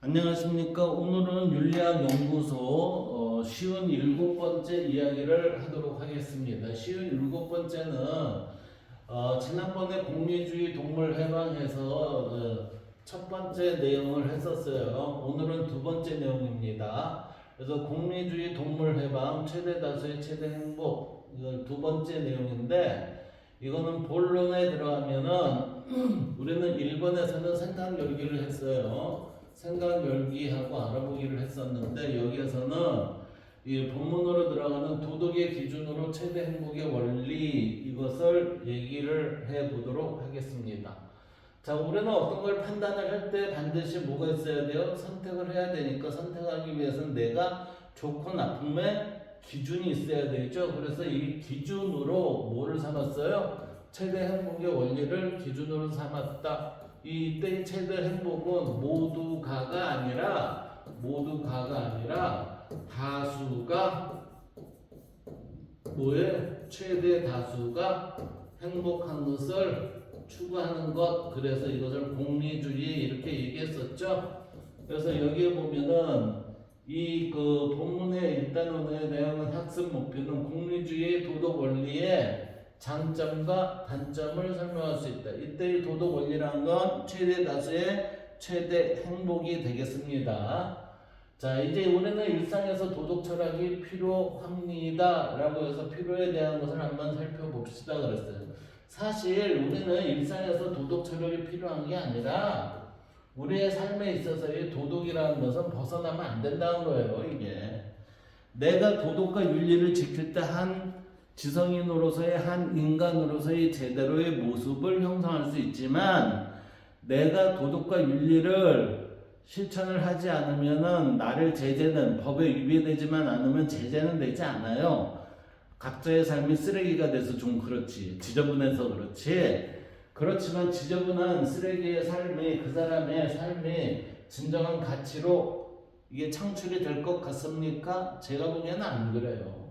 안녕하십니까. 오늘은 윤리학 연구소 어, 쉬운 일곱 번째 이야기를 하도록 하겠습니다. 쉬운 일곱 번째는 어, 지난번에 공리주의 동물 해방에서 어, 첫 번째 내용을 했었어요. 오늘은 두 번째 내용입니다. 그래서 공리주의 동물 해방 최대 다수의 최대 행복 이건 두 번째 내용인데 이거는 본론에 들어가면은 우리는 1번에서는 생각 열기를 했어요. 생각 열기하고 알아보기를 했었는데 여기에서는 이 본문으로 들어가는 도덕의 기준으로 최대 행복의 원리 이것을 얘기를 해 보도록 하겠습니다. 자, 우리는 어떤 걸 판단을 할 때 반드시 뭐가 있어야 돼요? 선택을 해야 되니까 선택하기 위해서는 내가 좋고 나쁨의 기준이 있어야 되죠. 그래서 이 기준으로 뭐를 삼았어요? 최대 행복의 원리를 기준으로 삼았다. 이때 최대 행복은 모두가가 아니라 모두가가 아니라 다수가 뭐에 최대 다수가 행복한 것을 추구하는 것 그래서 이것을 공리주의 이렇게 얘기했었죠. 그래서 여기에 보면은 이 그 본문의 일단원의 내용은 학습 목표는 공리주의 도덕 원리의 장점과 단점을 설명할 수 있다. 이때 이 도덕 원리란 건 최대 다수의 최대 행복이 되겠습니다. 자, 이제 우리는 일상에서 도덕 철학이 필요합니다 라고 해서 필요에 대한 것을 한번 살펴봅시다 그랬어요. 사실 우리는 일상에서 도덕 철학이 필요한 게 아니라 우리의 삶에 있어서의 도덕이라는 것은 벗어나면 안 된다는 거예요, 이게. 내가 도덕과 윤리를 지킬 때한 지성인으로서의 한 인간으로서의 제대로의 모습을 형성할 수 있지만 내가 도덕과 윤리를 실천을 하지 않으면은 나를 제재는 법에 위배되지만 않으면 제재는 되지 않아요. 각자의 삶이 쓰레기가 돼서 좀 그렇지 지저분해서 그렇지 그렇지만 지저분한 쓰레기의 삶이 그 사람의 삶이 진정한 가치로 이게 창출이 될 것 같습니까? 제가 보기에는 안 그래요.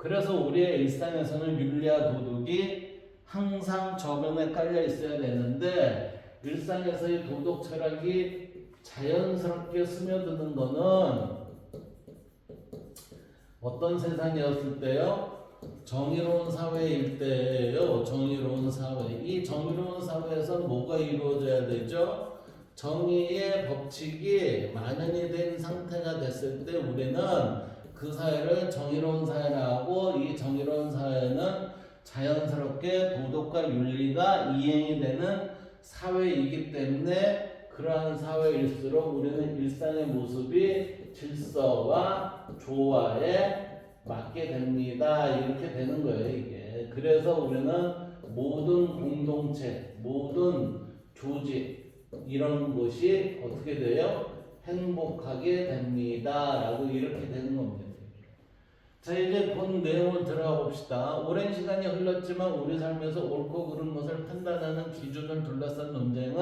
그래서 우리의 일상에서는 윤리와 도덕이 항상 저변에 깔려 있어야 되는데 일상에서의 도덕 철학이 자연스럽게 스며드는 거는 어떤 세상이었을 때요? 정의로운 사회일 때예요. 정의로운 사회. 이 정의로운 사회에서 뭐가 이루어져야 되죠? 정의의 법칙이 만연이 된 상태가 됐을 때 우리는 그 사회를 정의로운 사회라고 이 정의로운 사회는 자연스럽게 도덕과 윤리가 이행이 되는 사회이기 때문에 그러한 사회일수록 우리는 일상의 모습이 질서와 조화에 맞게 됩니다. 이렇게 되는 거예요, 이게. 그래서 우리는 모든 공동체, 모든 조직, 이런 것이 어떻게 돼요? 행복하게 됩니다. 라고 이렇게 되는 겁니다. 자, 이제 본 내용을 들어가 봅시다. 오랜 시간이 흘렀지만 우리 삶에서 옳고 그른 것을 판단하는 기준을 둘러싼 논쟁은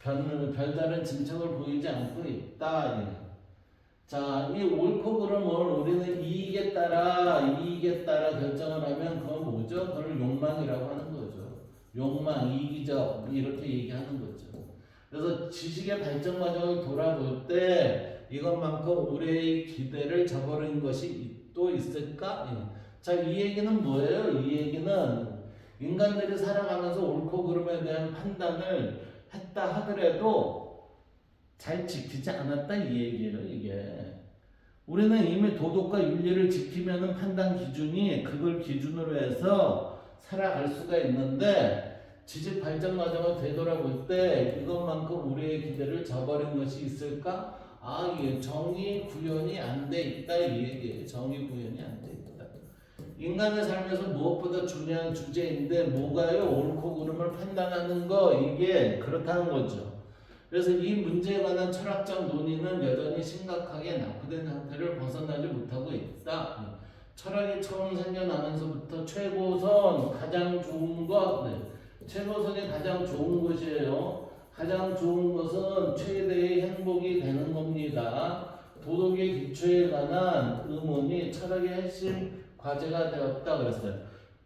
별, 별다른 진척을 보이지 않고 있다. 자, 이 옳고 그름을 우리는 이익에 따라 이익에 따라 결정을 하면 그건 뭐죠? 그걸 욕망이라고 하는 거죠. 욕망, 이기적 이렇게 얘기하는 거죠. 그래서 지식의 발전 과정을 돌아볼 때 이것만큼 우리의 기대를 저버린 것이 또 있을까? 예. 자, 이 얘기는 뭐예요? 이 얘기는 인간들이 살아가면서 옳고 그름에 대한 판단을 했다 하더라도 잘 지키지 않았다 이 얘기예요, 이게. 우리는 이미 도덕과 윤리를 지키면은 판단 기준이 그걸 기준으로 해서 살아갈 수가 있는데 지식 발전 과정을 되돌아볼 때 이것만큼 우리의 기대를 저버린 것이 있을까? 아, 이게 정의 구현이 안 돼 있다 이 얘기예요. 정의 구현이 안 돼 있다. 인간의 삶에서 무엇보다 중요한 주제인데 뭐가요? 옳고 그름을 판단하는 거 이게 그렇다는 거죠. 그래서 이 문제에 관한 철학적 논의는 여전히 심각하게 낙후된 상태를 벗어나지 못하고 있다. 철학이 처음 생겨나면서부터 최고선 가장 좋은 것, 네. 최고선이 가장 좋은 것이에요. 가장 좋은 것은 최대의 행복이 되는 겁니다. 도덕의 기초에 관한 의문이 철학의 핵심 과제가 되었다 그랬어요.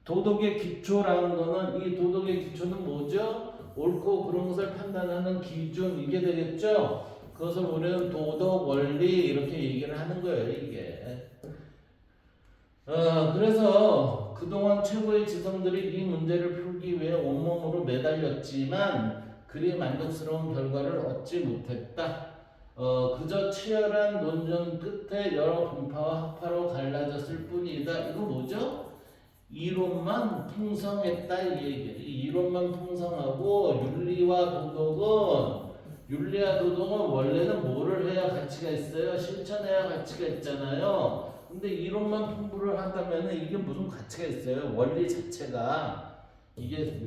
도덕의 기초라는 거는 이 도덕의 기초는 뭐죠? 옳고 그른 것을 판단하는 기준 이게 되겠죠. 그것을 우리는 도덕 원리 이렇게 얘기를 하는 거예요 이게. 어, 그래서 그동안 최고의 지성들이 이 문제를 풀기 위해 온몸으로 매달렸지만 그리 만족스러운 결과를 얻지 못했다. 어, 그저 치열한 논전 끝에 여러 분파와 학파로 갈라졌을 뿐이다. 이거 뭐죠? 이론만 풍성했다 이 얘기. 이 이론만 풍성하고 윤리와 도덕은 윤리와 도덕은 원래는 뭐를 해야 가치가 있어요? 실천해야 가치가 있잖아요. 근데 이론만 풍부를 한다면 이게 무슨 가치가 있어요? 원리 자체가 이게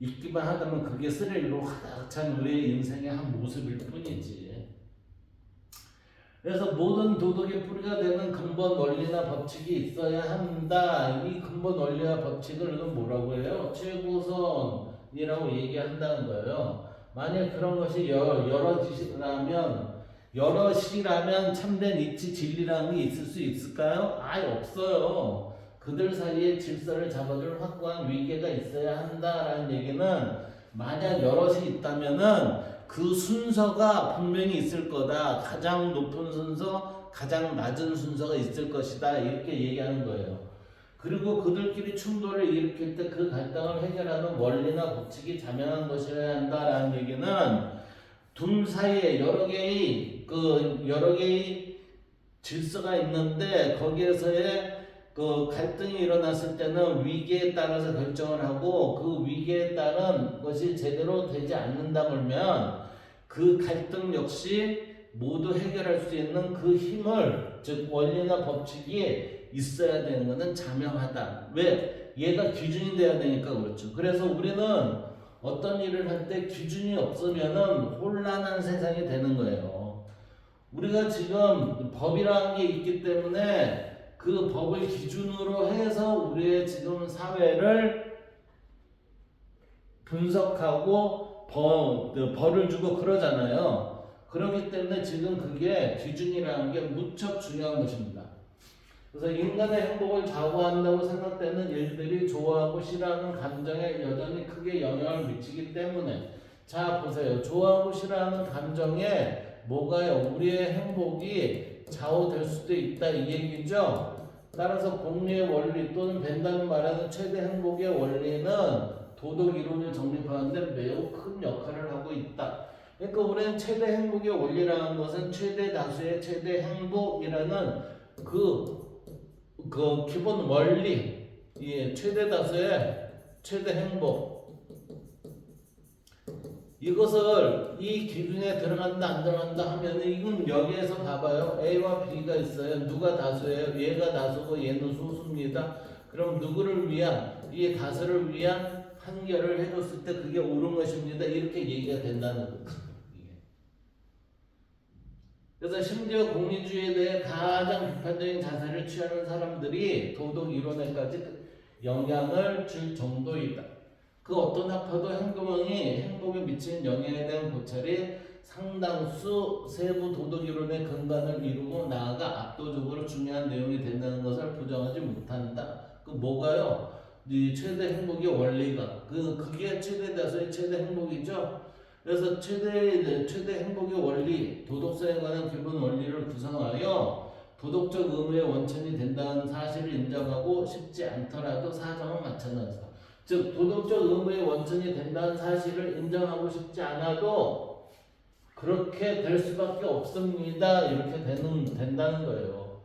읽기만 하다면 그게 스릴로 가득 찬 우리의 인생의 한 모습일 뿐이지. 그래서 모든 도덕의 뿌리가 되는 근본 원리나 법칙이 있어야 한다. 이 근본 원리와 법칙을 뭐라고 해요? 최고선이라고 얘기한다는 거예요. 만약 그런 것이 여- 여럿이라면 여럿이라면 참된 이치 진리라는 게 있을 수 있을까요? 아예 없어요. 그들 사이에 질서를 잡아줄 확고한 위계가 있어야 한다라는 얘기는 만약 여럿이 있다면은 그 순서가 분명히 있을 거다. 가장 높은 순서, 가장 낮은 순서가 있을 것이다. 이렇게 얘기하는 거예요. 그리고 그들끼리 충돌을 일으킬 때 그 갈등을 해결하는 원리나 법칙이 자명한 것이어야 한다라는 얘기는 둘 사이에 여러 개의 그 여러 개의 질서가 있는데 거기에서의 그 갈등이 일어났을 때는 위기에 따라서 결정을 하고 그 위기에 따른 것이 제대로 되지 않는다 그러면 그 갈등 역시 모두 해결할 수 있는 그 힘을 즉 원리나 법칙이 있어야 되는 것은 자명하다. 왜? 얘가 기준이 돼야 되니까 그렇죠. 그래서 우리는 어떤 일을 할 때 기준이 없으면은 혼란한 세상이 되는 거예요. 우리가 지금 법이라는 게 있기 때문에 그 법을 기준으로 해서 우리의 지금 사회를 분석하고 벌, 그 벌을 주고 그러잖아요. 그렇기 때문에 지금 그게 기준이라는 게 무척 중요한 것입니다. 그래서 인간의 행복을 좌우한다고 생각되는 일들이 좋아하고 싫어하는 감정에 여전히 크게 영향을 미치기 때문에 자 보세요. 좋아하고 싫어하는 감정에 뭐가요? 우리의 행복이 좌우될 수도 있다 이 얘기죠. 따라서 공리의 원리 또는 벤담이 말하는 최대 행복의 원리는 도덕 이론을 정립하는데 매우 큰 역할을 하고 있다. 그러니까 우리는 최대 행복의 원리라는 것은 최대 다수의 최대 행복이라는 그, 그 기본 원리, 예, 최대 다수의 최대 행복. 이것을 이 기준에 들어간다 안 들어간다 하면 이건 여기에서 봐봐요. A와 B가 있어요. 누가 다수예요? 얘가 다수고 얘는 소수입니다. 그럼 누구를 위한 이 다수를 위한 판결을 해줬을 때 그게 옳은 것입니다. 이렇게 얘기가 된다는 거죠. 그래서 심지어 공리주의에 대해 가장 비판적인 자세를 취하는 사람들이 도덕 이론에까지 영향을 줄 정도이다. 그 어떤 학파도 행동이 행복에 미치는 영향에 대한 고찰이 상당수 세부 도덕 이론의 근간을 이루고 나아가 압도적으로 중요한 내용이 된다는 것을 부정하지 못한다. 그 뭐가요? 이 최대 행복의 원리가 그 그게 최대 다수의 최대 행복이죠. 그래서 최대 최대 행복의 원리 도덕성에 관한 기본 원리를 구성하여 도덕적 의무의 원천이 된다는 사실을 인정하고 싶지 않더라도 사정은 마찬가지다. 즉 도덕적 의무의 원천이 된다는 사실을 인정하고 싶지 않아도 그렇게 될 수밖에 없습니다. 이렇게 되는 된다는 거예요.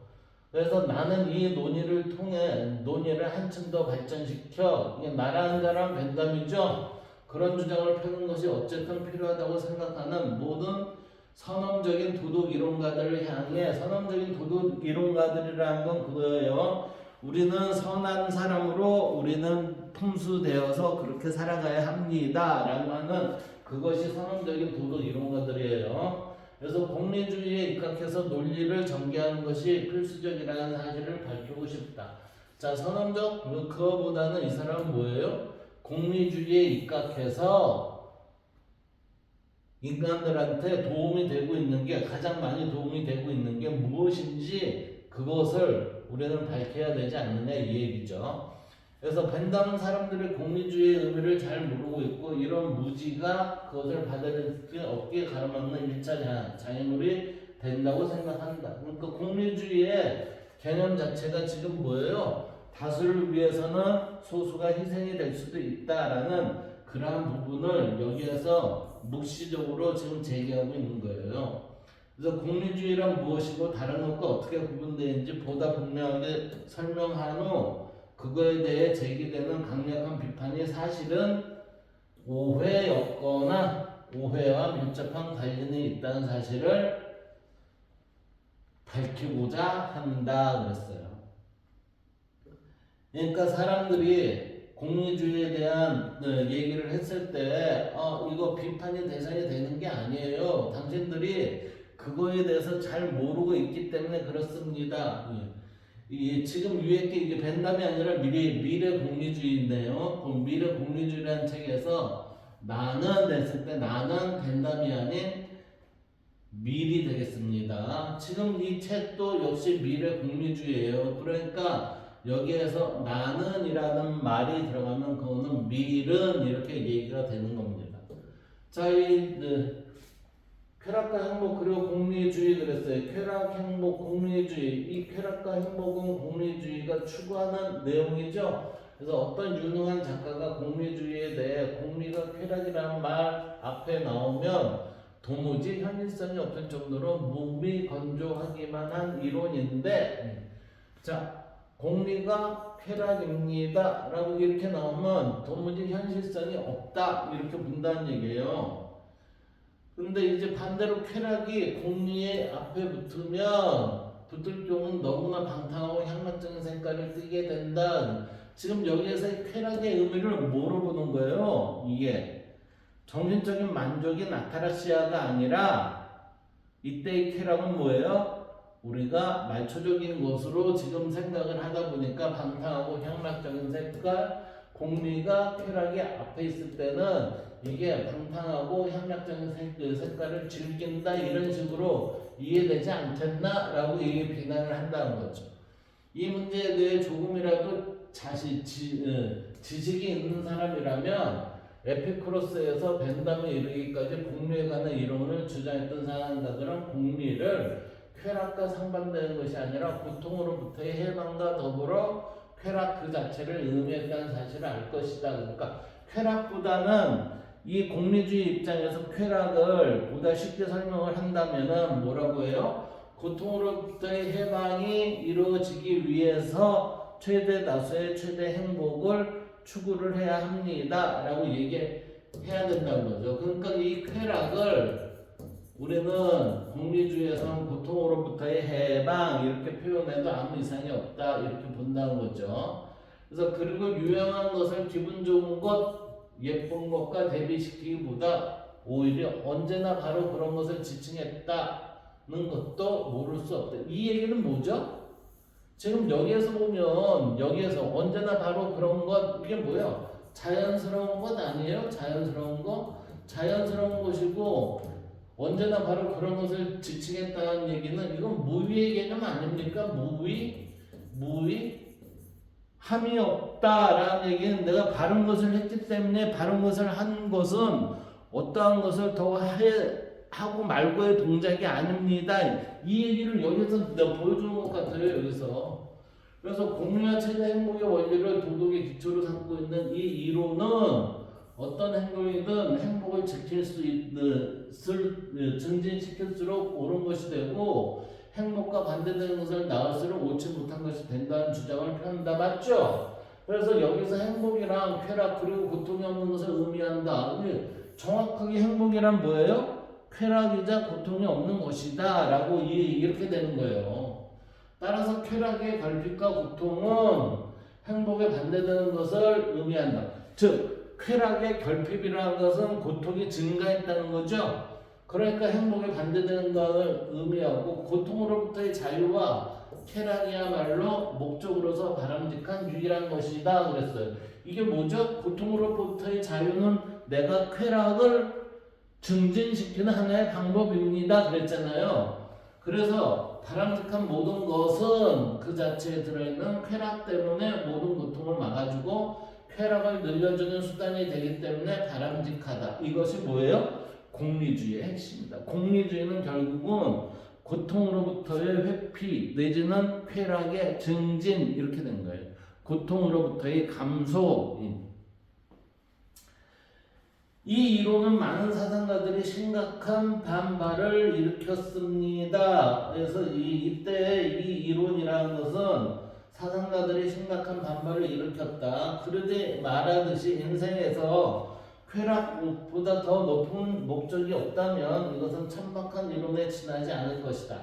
그래서 나는 이 논의를 통해 논의를 한층 더 발전시켜 이게 말하는 사람 벤담이죠. 그런 주장을 펴는 것이 어쨌든 필요하다고 생각하는 모든 선언적인 도덕 이론가들을 향해 선언적인 도덕 이론가들이라는 건 그거예요. 우리는 선한 사람으로 우리는 품수되어서 그렇게 살아가야 합니다. 라고 하는 그것이 선언적인 도덕 이론가들이에요. 그래서 공리주의에 입각해서 논리를 전개하는 것이 필수적이라는 사실을 밝히고 싶다. 자, 선언적 그- 그거보다는 이 사람은 뭐예요? 공리주의에 입각해서 인간들한테 도움이 되고 있는 게 가장 많이 도움이 되고 있는 게 무엇인지 그것을 우리는 밝혀야 되지 않느냐 이 얘기죠. 그래서 벤담은 사람들이 공리주의의 의미를 잘 모르고 있고 이런 무지가 그것을 받아들일 수 없게 가로막는 1차 장애물이 된다고 생각한다. 그러니까 공리주의의 개념 자체가 지금 뭐예요? 다수를 위해서는 소수가 희생이 될 수도 있다라는 그러한 부분을 여기에서 묵시적으로 지금 제기하고 있는 거예요. 그래서 공리주의란 무엇이고 다른 것과 어떻게 구분되는지 보다 분명하게 설명한 후 그거에 대해 제기되는 강력한 비판이 사실은 오해였거나 오해와 밀접한 관련이 있다는 사실을 밝히고자 한다 그랬어요. 그러니까 사람들이 공리주의에 대한 어, 얘기를 했을 때, 어, 이거 비판의 대상이 되는 게 아니에요. 당신들이 그거에 대해서 잘 모르고 있기 때문에 그렇습니다. 예. 이 지금 위에 게 이게 벤담이 아니라 미래 미래 공리주의인데요. 그 미래 공리주의라는 책에서 나는 됐을 때 나는 벤담이 아닌 밀이 되겠습니다. 지금 이 책도 역시 미래 공리주의예요. 그러니까 여기에서 나는이라는 말이 들어가면 그거는 밀은 이렇게 얘기가 되는 겁니다. 자, 이 네, 쾌락과 행복 그리고 공리주의 그랬어요. 쾌락, 행복, 공리주의. 이 쾌락과 행복은 공리주의가 추구하는 내용이죠. 그래서 어떤 유능한 작가가 공리주의에 대해 공리가 쾌락이라는 말 앞에 나오면 도무지 현실성이 없을 정도로 무미건조하기만 한 이론인데 자 공리가 쾌락입니다 라고 이렇게 나오면 도무지 현실성이 없다 이렇게 본다는 얘기예요 근데 이제 반대로 쾌락이 공리의 앞에 붙으면 붙을 경우는 너무나 방탕하고 향락적인 색깔을 띠게 된다 지금 여기에서 이 쾌락의 의미를 뭐로 보는 거예요 이게 정신적인 만족이 나타라시아가 아니라 이때의 쾌락은 뭐예요? 우리가 말초적인 것으로 지금 생각을 하다 보니까 방탕하고 향락적인 색깔, 공리가 쾌락이 앞에 있을 때는 이게 방탕하고 향락적인 색, 그 색깔을 즐긴다 이런 식으로 이해되지 않겠나라고 이게 비난을 한다는 거죠. 이 문제에 대해 조금이라도 자시, 지, 어, 지식이 있는 사람이라면 에피크로스에서 벤담에 이르기까지 공리에 관한 이론을 주장했던 사람들은 공리를 쾌락과 상반되는 것이 아니라 고통으로부터의 해방과 더불어 쾌락 그 자체를 의미했다는 사실을 알 것이다. 그러니까 쾌락보다는 이 공리주의 입장에서 쾌락을 보다 쉽게 설명을 한다면은 뭐라고 해요? 고통으로부터의 해방이 이루어지기 위해서 최대 다수의 최대 행복을 추구를 해야 합니다. 라고 얘기해야 된다는 거죠. 그러니까 이 쾌락을 우리는 공리주의에서는 고통으로부터의 해방 이렇게 표현해도 아무 이상이 없다 이렇게 본다는 거죠. 그래서 그리고 유명한 것을 기분 좋은 것, 예쁜 것과 대비시키기보다 오히려 언제나 바로 그런 것을 지칭했다는 것도 모를 수 없다. 이 얘기는 뭐죠? 지금 여기에서 보면 여기에서 언제나 바로 그런 것 이게 뭐야? 자연스러운 것 아니에요? 자연스러운 거? 자연스러운 것이고 언제나 바로 그런 것을 지칭했다는 얘기는 이건 무위의 개념 아닙니까? 무위? 무위? 함이 없다라는 얘기는 내가 바른 것을 했기 때문에 바른 것을 한 것은 어떠한 것을 더 해, 하고 말고의 동작이 아닙니다. 이 얘기를 여기서 내가 보여주는 것 같아요. 여기서. 그래서 공유와 최대 행복의 원리를 도덕의 기초로 삼고 있는 이 이론은 어떤 행동이든 행복을 지킬 수 있는 쓸 증진시킬수록 옳은 것이 되고 행복과 반대되는 것을 낳을수록 옳지 못한 것이 된다는 주장을 펴는다 맞죠? 그래서 여기서 행복이랑 쾌락 그리고 고통이 없는 것을 의미한다. 정확하게 행복이란 뭐예요? 쾌락이자 고통이 없는 것이다 라고 이렇게 되는 거예요. 따라서 쾌락의 결핍과 고통은 행복에 반대되는 것을 의미한다. 즉 쾌락의 결핍이라는 것은 고통이 증가했다는 거죠. 그러니까 행복에 반대되는 것을 의미하고 고통으로부터의 자유와 쾌락이야말로 목적으로서 바람직한 유일한 것이다 그랬어요. 이게 뭐죠? 고통으로부터의 자유는 내가 쾌락을 증진시키는 하나의 방법입니다. 그랬잖아요. 그래서 바람직한 모든 것은 그 자체에 들어있는 쾌락 때문에 모든 고통을 막아주고 쾌락을 늘려주는 수단이 되기 때문에 바람직하다. 이것이 뭐예요? 공리주의의 핵심이다. 공리주의는 결국은 고통으로부터의 회피 내지는 쾌락의 증진 이렇게 된 거예요. 고통으로부터의 감소. 이 이론은 많은 사상가들이 심각한 반발을 일으켰습니다. 그래서 이, 이때 이 이론이라는 것은 사상가들이 심각한 반발을 일으켰다. 그러되 말하듯이 인생에서 쾌락보다 더 높은 목적이 없다면 이것은 천박한 이론에 지나지 않을 것이다.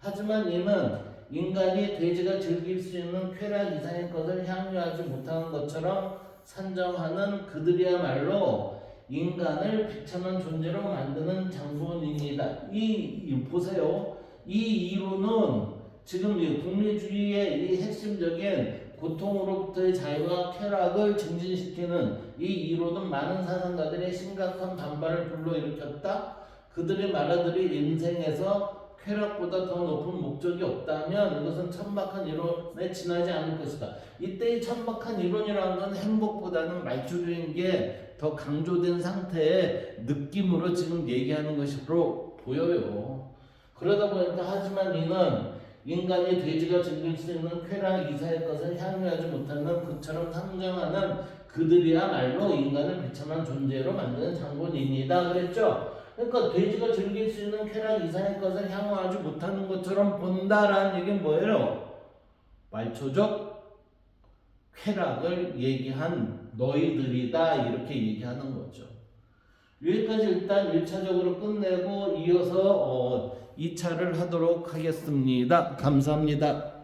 하지만 이는 인간이 돼지가 즐길 수 있는 쾌락 이상의 것을 향유하지 못하는 것처럼 산정하는 그들이야말로 인간을 비참한 존재로 만드는 장본인이다. 이, 이 보세요. 이 이론은 지금 이 공리주의의 이 핵심적인 고통으로부터의 자유와 쾌락을 증진시키는 이 이론은 많은 사상가들의 심각한 반발을 불러일으켰다. 그들이 말하들이 인생에서 쾌락보다 더 높은 목적이 없다면 이것은 천박한 이론에 지나지 않을 것이다. 이때의 천박한 이론이라는 건 행복보다는 말초주의인 게 더 강조된 상태의 느낌으로 지금 얘기하는 것으로 보여요. 그러다 보니까 하지만 이는 인간이 돼지가 즐길 수 있는 쾌락 이사의 것을 향유하지 못하는 그처럼 상정하는 그들이야말로 인간을 비참한 존재로 만드는 장본인이다 그랬죠. 그러니까 돼지가 즐길 수 있는 쾌락 이상의 것을 향유하지 못하는 것처럼 본다라는 얘기는 뭐예요? 말초적 쾌락을 얘기한 너희들이다 이렇게 얘기하는 거죠. 여기까지 일단 1차적으로 끝내고 이어서 어, 2차를 하도록 하겠습니다. 감사합니다.